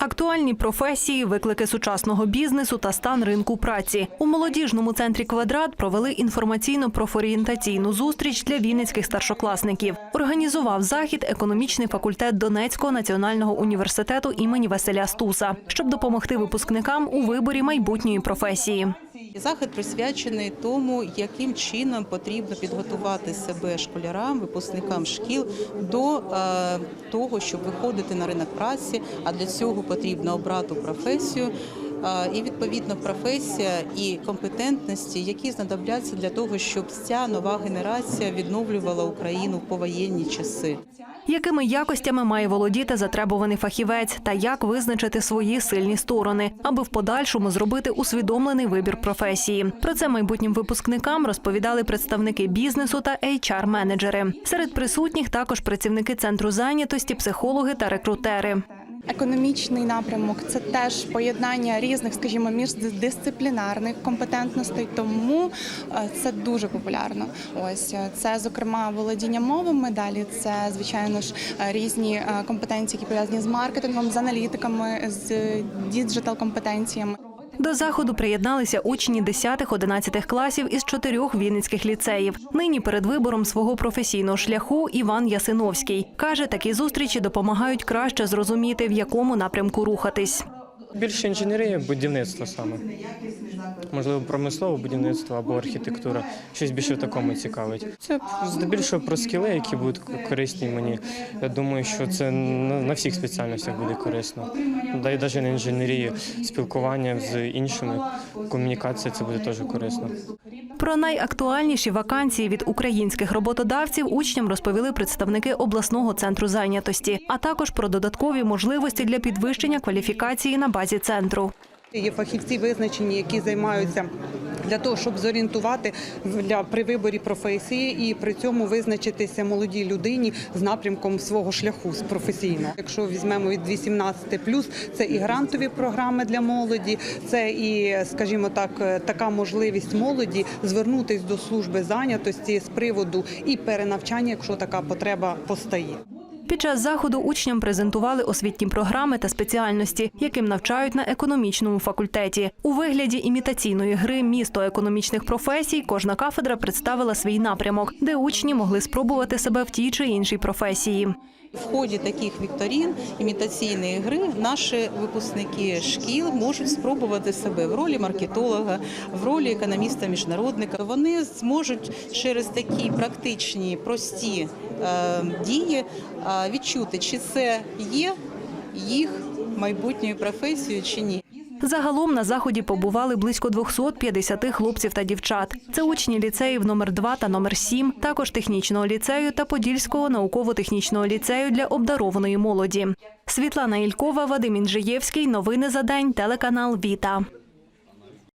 Актуальні професії, виклики сучасного бізнесу та стан ринку праці у молодіжному центрі квадрат провели інформаційно-профорієнтаційну зустріч для вінницьких старшокласників. Організував захід економічний факультет Донецького національного університету імені Василя Стуса, щоб допомогти випускникам у виборі майбутньої професії. Захід присвячений тому, яким чином потрібно підготувати себе школярам, випускникам шкіл до е, того, щоб виходити на ринок праці. А для цього потрібно обрати професію. е, І відповідно професія і компетентності, які знадобляться для того, щоб ця нова генерація відновлювала Україну в повоєнні часи. Якими якостями має володіти затребуваний фахівець та як визначити свої сильні сторони, аби в подальшому зробити усвідомлений вибір професії. Про це майбутнім випускникам розповідали представники бізнесу та HR-менеджери. Серед присутніх також працівники центру зайнятості, психологи та рекрутери. Економічний напрямок це теж поєднання різних, скажімо, міждисциплінарних компетентностей, тому е, це дуже популярно. Ось е, це, зокрема, володіння мовами. Далі це, звичайно ж, е, різні компетенції, які пов'язані з маркетингом, з аналітиками, з діджитал компетенціями. До заходу приєдналися учні 10-11 класів із чотирьох вінницьких ліцеїв. Нині перед вибором свого професійного шляху Іван Ясиновський каже, такі зустрічі допомагають краще зрозуміти, в якому напрямку рухатись. Більше інженерія, будівництво саме. Можливо, промислове будівництво або архітектура. Щось більше в такому цікавить. Це здебільшого про скіли, які будуть корисні мені. Я думаю, що це на всіх спеціальностях буде корисно. Да і навіть на інженерії, спілкування з іншими, комунікація це буде теж корисно. Про найактуальніші вакансії від українських роботодавців учням розповіли представники обласного центру зайнятості, а також про додаткові можливості для підвищення кваліфікації на базі центру. Є фахівці визначені, які займаються для того, щоб зорієнтувати для при виборі професії і при цьому визначитися молодій людині з напрямком свого шляху з професійного. Якщо візьмемо від 18+, це і грантові програми для молоді, це і, скажімо так, е, така можливість молоді звернутись до служби зайнятості з приводу і перенавчання, якщо така потреба постає. Під час заходу учням презентували освітні програми та спеціальності, яким навчають на економічному факультеті. У вигляді імітаційної гри місто економічних професій кожна кафедра представила свій напрямок, де учні могли спробувати себе в тій чи іншій професії. В ході таких вікторін імітаційної гри наші випускники шкіл можуть спробувати себе в ролі маркетолога, в ролі економіста-міжнародника. Вони зможуть через такі практичні прості е, дії е, відчути, чи це є їх майбутньою професією чи ні. Загалом на заході побували близько 250 хлопців та дівчат. Це учні ліцеїв номер 2 та номер 7, також технічного ліцею та Подільського науково-технічного ліцею для обдарованої молоді. Світлана Ількова, Вадим Інжиєвський. Новини за день. Телеканал Віта.